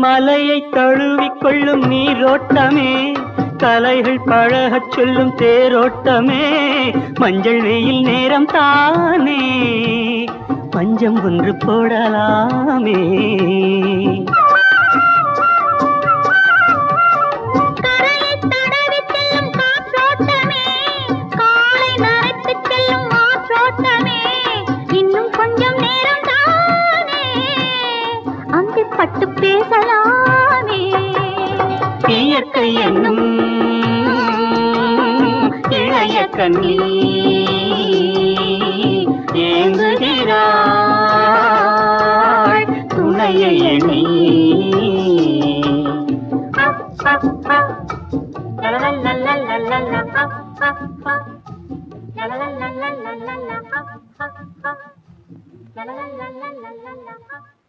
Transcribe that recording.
மலையை தழுவிக் கொள்ளும் நீரோட்டமே கலைகள் பழகச் சொல்லும் தேரோட்டமே மஞ்சள் வெயில் நேரம் தானே பஞ்சம் ஒன்று போடலாமே. இயற்கை என்னும் இளைய கண்ணி ஏங்குகிறாள் துணையை எண்ணி. La la la la la la la